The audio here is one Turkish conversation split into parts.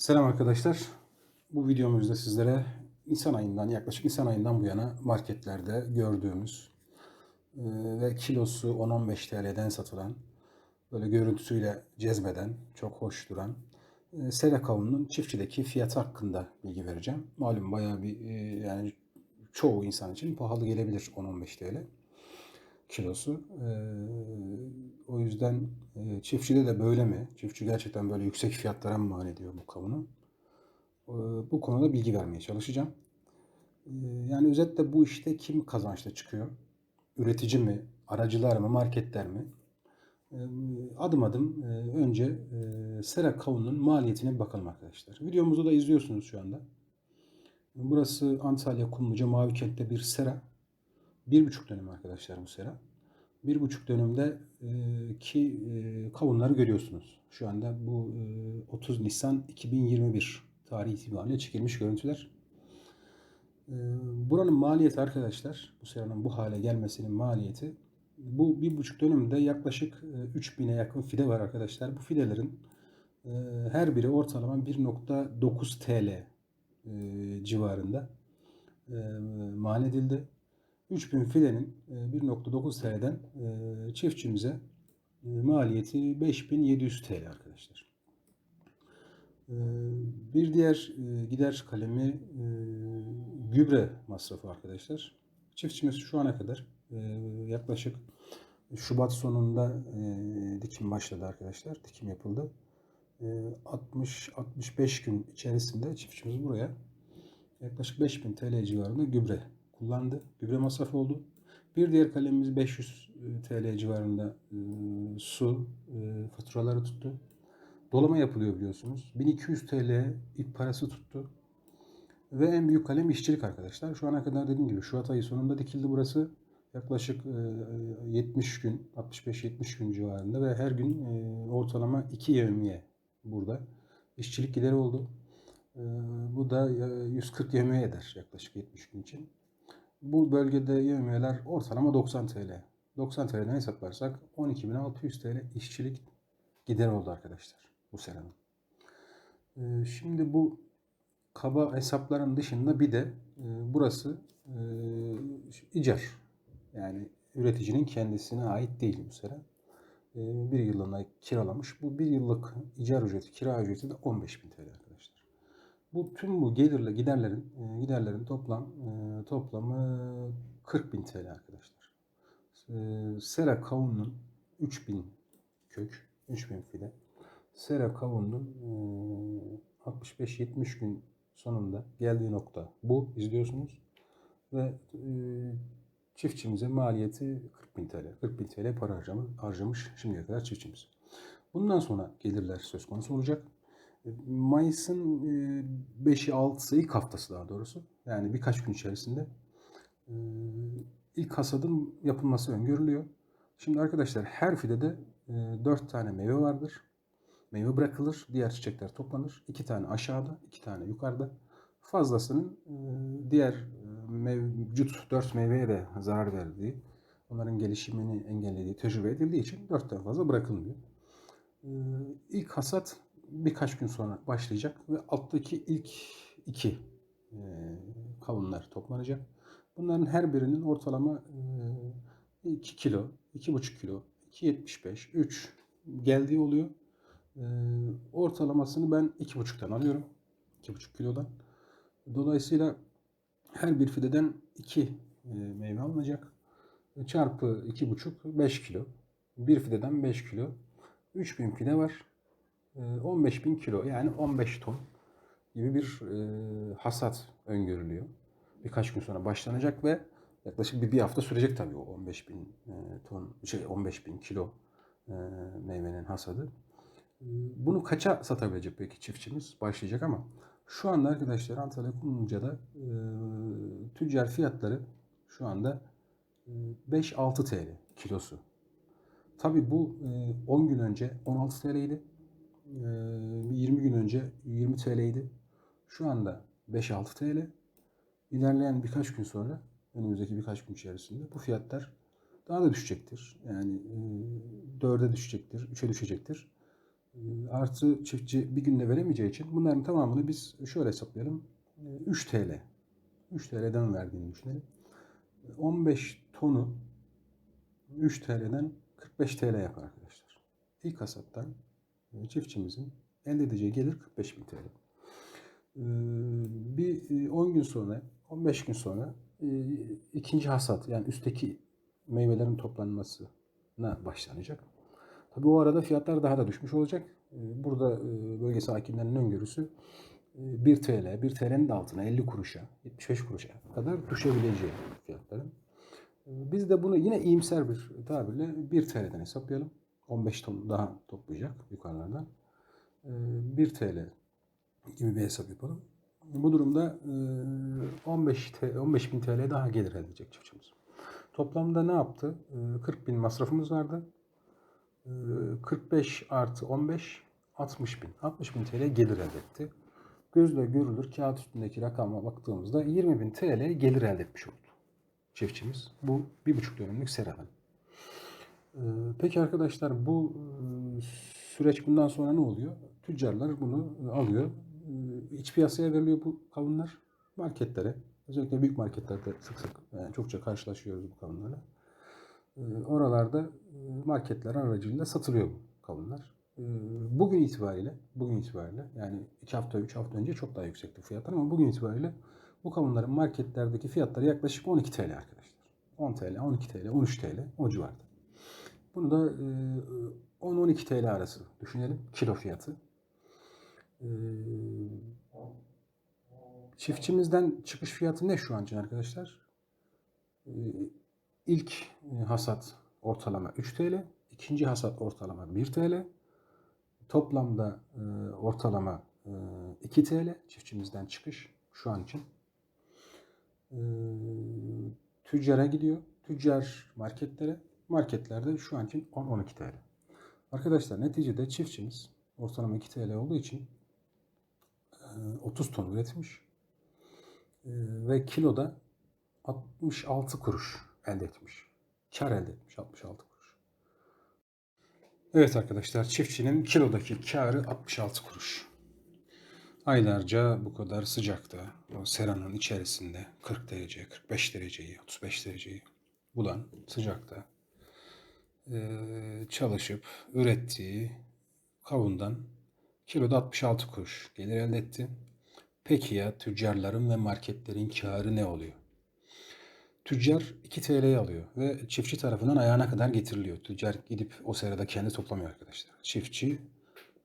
Selam arkadaşlar. Bu videomuzda sizlere Nisan ayından yaklaşık Nisan ayından bu yana marketlerde gördüğümüz e, ve kilosu 10-15 TL'den satılan böyle görüntüsüyle cezbeden, çok hoş duran e, sera kavununun çiftçideki fiyatı hakkında bilgi vereceğim. Malum bayağı bir e, yani çoğu insan için pahalı gelebilir 10-15 TL kilosu. E, o yüzden e, çiftçide de böyle mi? Çiftçi gerçekten böyle yüksek fiyatlara mı mal ediyor bu kavunu? E, bu konuda bilgi vermeye çalışacağım. E, yani özetle bu işte kim kazançta çıkıyor? Üretici mi? Aracılar mı? Marketler mi? E, adım adım e, önce e, sera kavunun maliyetine bakalım arkadaşlar. Videomuzu da izliyorsunuz şu anda. Burası Antalya Kumluca Mavi Kent'te bir sera. Bir buçuk dönüm arkadaşlar bu sera. Bir buçuk dönümde e, ki e, kavunları görüyorsunuz. Şu anda bu e, 30 Nisan 2021 tarihi itibariyle çekilmiş görüntüler. E, buranın maliyeti arkadaşlar, bu seranın bu hale gelmesinin maliyeti bu bir buçuk dönümde yaklaşık e, 3000'e yakın fide var arkadaşlar. Bu fidelerin e, her biri ortalama 1.9 TL e, civarında e, mal edildi. 3000 filenin e, 1.9 TL'den e, çiftçimize e, maliyeti 5700 TL arkadaşlar. E, Bir diğer e, gider kalemi e, gübre masrafı arkadaşlar. Çiftçimiz şu ana kadar e, yaklaşık Şubat sonunda e, dikim başladı arkadaşlar. Dikim yapıldı. 60-65 gün içerisinde çiftçimiz buraya yaklaşık 5000 TL civarında gübre kullandı. Gübre masrafı oldu. Bir diğer kalemimiz 500 TL civarında e, su e, faturaları tuttu. Dolama yapılıyor biliyorsunuz. 1200 TL ip parası tuttu. Ve en büyük kalem işçilik arkadaşlar. Şu ana kadar dediğim gibi Şubat ayı sonunda dikildi burası. Yaklaşık e, 70 gün, 65-70 gün civarında ve her gün e, ortalama 2 yevmiye burada. İşçilik gideri oldu. E, bu da e, 140 yevmiye eder yaklaşık 70 gün için. Bu bölgede yevmiyeler ortalama 90 TL. 90 TL'den hesaplarsak 12.600 TL işçilik gider oldu arkadaşlar bu senenin. Ee, şimdi bu kaba hesapların dışında bir de e, burası e, icar. Yani üreticinin kendisine ait değil bu sera. E, bir yıllığına kiralamış. Bu bir yıllık icar ücreti, kira ücreti de 15.000 TL arkadaşlar. Bu tüm bu gelirle giderlerin e, giderlerin toplam e, toplamı 40.000 TL arkadaşlar. E, sera kavunun 3000 kök, 3000 fide. Sera kavunun e, 65-70 gün sonunda geldiği nokta bu izliyorsunuz ve e, çiftçimize maliyeti 40.000 TL. 40.000 TL para harcama, harcamış şimdiye kadar çiftçimiz. Bundan sonra gelirler söz konusu olacak. Mayıs'ın 5'i 6'sı ilk haftası daha doğrusu. Yani birkaç gün içerisinde e, ilk hasadın yapılması öngörülüyor. Şimdi arkadaşlar her fidede 4 tane meyve vardır. Meyve bırakılır, diğer çiçekler toplanır. 2 tane aşağıda, 2 tane yukarıda. Fazlasının e, diğer mevcut 4 meyveye de zarar verdiği, onların gelişimini engellediği, tecrübe edildiği için 4'ten fazla bırakılmıyor. İlk hasat birkaç gün sonra başlayacak ve alttaki ilk iki e, kavunlar toplanacak. Bunların her birinin ortalama e, 2 kilo, 2,5 kilo, 2,75, 3 geldiği oluyor. E, ortalamasını ben 2,5'tan alıyorum. 2,5 kilodan. Dolayısıyla her bir fideden 2 e, meyve alınacak. Çarpı 2,5 5 kilo. Bir fideden 5 kilo. 3000 fide var. 15 bin kilo yani 15 ton gibi bir e, hasat öngörülüyor. Birkaç gün sonra başlanacak ve yaklaşık bir, bir hafta sürecek tabii o 15 bin e, ton şey 15 bin kilo e, meyvenin hasadı. E, bunu kaça satabilecek peki çiftçimiz başlayacak ama şu anda arkadaşlar Antalya Kumluca'da e, tüccar fiyatları şu anda e, 5-6 TL kilosu. Tabii bu e, 10 gün önce 16 TL'ydi. 20 gün önce 20 TL'ydi. Şu anda 5-6 TL. İlerleyen birkaç gün sonra, önümüzdeki birkaç gün içerisinde bu fiyatlar daha da düşecektir. Yani 4'e düşecektir, 3'e düşecektir. E, Artı çiftçi bir günde veremeyeceği için bunların tamamını biz şöyle hesaplayalım. E, 3 TL. 3 TL'den verdiğini düşünelim. 15 tonu 3 TL'den 45 TL yapar arkadaşlar. İlk hasattan çiftçimizin elde edeceği gelir 45 bin TL. E, Bir e, 10 gün sonra, 15 gün sonra e, ikinci hasat yani üstteki meyvelerin toplanmasına başlanacak. Tabi o arada fiyatlar daha da düşmüş olacak. E, Burada e, bölge sakinlerinin öngörüsü e, 1 TL, 1 TL'nin de altına 50 kuruşa, 75 kuruşa kadar düşebileceği fiyatların. E, Biz de bunu yine iyimser bir tabirle 1 TL'den hesaplayalım. 15 ton daha toplayacak yukarılardan. E, 1 TL gibi bir hesap yapalım. Bu durumda e, 15 T- 15 bin TL daha gelir elde edecek çiftçimiz. Toplamda ne yaptı? E, 40 bin masrafımız vardı. E, 45 artı 15 60 bin. 60 bin TL gelir elde etti. Gözle görülür kağıt üstündeki rakama baktığımızda 20 bin TL gelir elde etmiş oldu çiftçimiz. Bu bir buçuk dönümlük seradan. Ee, Peki arkadaşlar bu e, süreç bundan sonra ne oluyor? Tüccarlar bunu e, alıyor. E, İç piyasaya veriliyor bu kavunlar. Marketlere. Özellikle büyük marketlerde sık sık yani çokça karşılaşıyoruz bu kavunlarla. E, Oralarda e, marketler aracılığıyla satılıyor bu kavunlar. Bugün itibariyle, bugün itibariyle yani 2 hafta, 3 hafta önce çok daha yüksekti fiyatlar ama bugün itibariyle bu kavunların marketlerdeki fiyatları yaklaşık 12 TL arkadaşlar. 10 TL, 12 TL, 13 TL o civarda. Bunu da e, 10-12 TL arası düşünelim kilo fiyatı. E, Çiftçimizden çıkış fiyatı ne şu an için arkadaşlar? E, İlk e, hasat ortalama 3 TL, ikinci hasat ortalama 1 TL. Toplamda e, ortalama e, 2 TL çiftçimizden çıkış şu an için. E, tüccara gidiyor. Tüccar marketlere. Marketlerde şu an için 10-12 TL. Arkadaşlar neticede çiftçimiz ortalama 2 TL olduğu için e, 30 ton üretmiş. Ve kiloda 66 kuruş elde etmiş. Kar elde etmiş 66 kuruş. Evet arkadaşlar çiftçinin kilodaki karı 66 kuruş. Aylarca bu kadar sıcakta, o seranın içerisinde 40 derece, 45 dereceyi, 35 dereceyi bulan sıcakta çalışıp ürettiği kavundan kiloda 66 kuruş gelir elde etti. Peki ya tüccarların ve marketlerin karı ne oluyor? Tüccar 2 TL'ye alıyor ve çiftçi tarafından ayağına kadar getiriliyor. Tüccar gidip o sırada kendi toplamıyor arkadaşlar. Çiftçi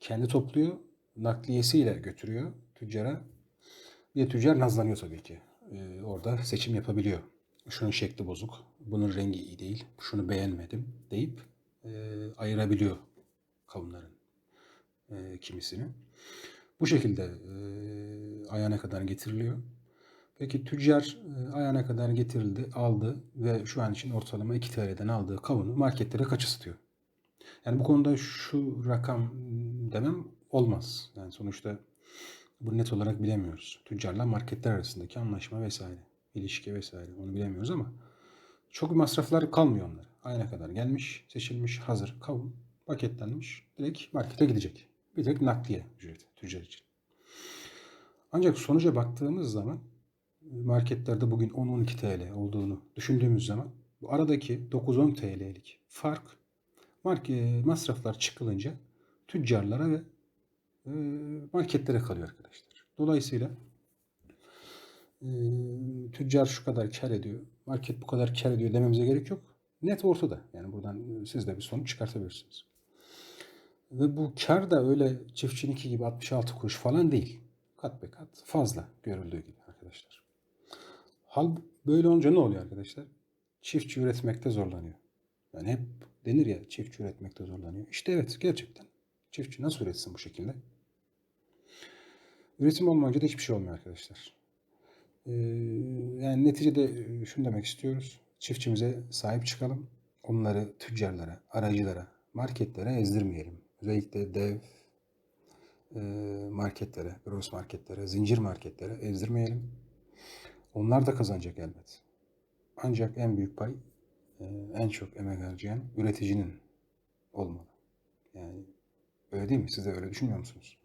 kendi topluyor, nakliyesiyle götürüyor tüccara. Bir tüccar nazlanıyor tabii ki. Ee, orada seçim yapabiliyor. Şunun şekli bozuk, bunun rengi iyi değil, şunu beğenmedim deyip e, ayırabiliyor kavunların e, kimisini. Bu şekilde e, ayağına kadar getiriliyor. Peki tüccar e, ayağına kadar getirildi, aldı ve şu an için ortalama 2 TL'den aldığı kavunu marketlere kaça satıyor? Yani bu konuda şu rakam demem olmaz. Yani sonuçta bu net olarak bilemiyoruz. Tüccarla marketler arasındaki anlaşma vesaire, ilişki vesaire onu bilemiyoruz ama çok masraflar kalmıyor onlara. Ayağına kadar gelmiş, seçilmiş, hazır kavun paketlenmiş, direkt markete gidecek. Bir tek nakliye ücreti tüccar için. Ancak sonuca baktığımız zaman marketlerde bugün 10-12 TL olduğunu düşündüğümüz zaman bu aradaki 9-10 TL'lik fark market, masraflar çıkılınca tüccarlara ve e, marketlere kalıyor arkadaşlar. Dolayısıyla tüccar şu kadar kar ediyor, market bu kadar kar ediyor dememize gerek yok. Net ortada. Yani buradan siz de bir sonuç çıkartabilirsiniz. Ve bu kar da öyle çiftçininki gibi 66 kuruş falan değil. Kat be kat fazla görüldüğü gibi arkadaşlar. Hal böyle olunca ne oluyor arkadaşlar? Çiftçi üretmekte zorlanıyor. Yani hep denir ya çiftçi üretmekte zorlanıyor. İşte evet gerçekten. Çiftçi nasıl üretsin bu şekilde? Üretim olmayınca da hiçbir şey olmuyor arkadaşlar. Yani neticede şunu demek istiyoruz. Çiftçimize sahip çıkalım. Onları tüccarlara, aracılara, marketlere ezdirmeyelim. Özellikle dev marketlere, gross marketlere, zincir marketlere ezdirmeyelim. Onlar da kazanacak elbet. Ancak en büyük pay, en çok emek harcayan üreticinin olmalı. Yani Öyle değil mi? Siz de öyle düşünmüyor musunuz?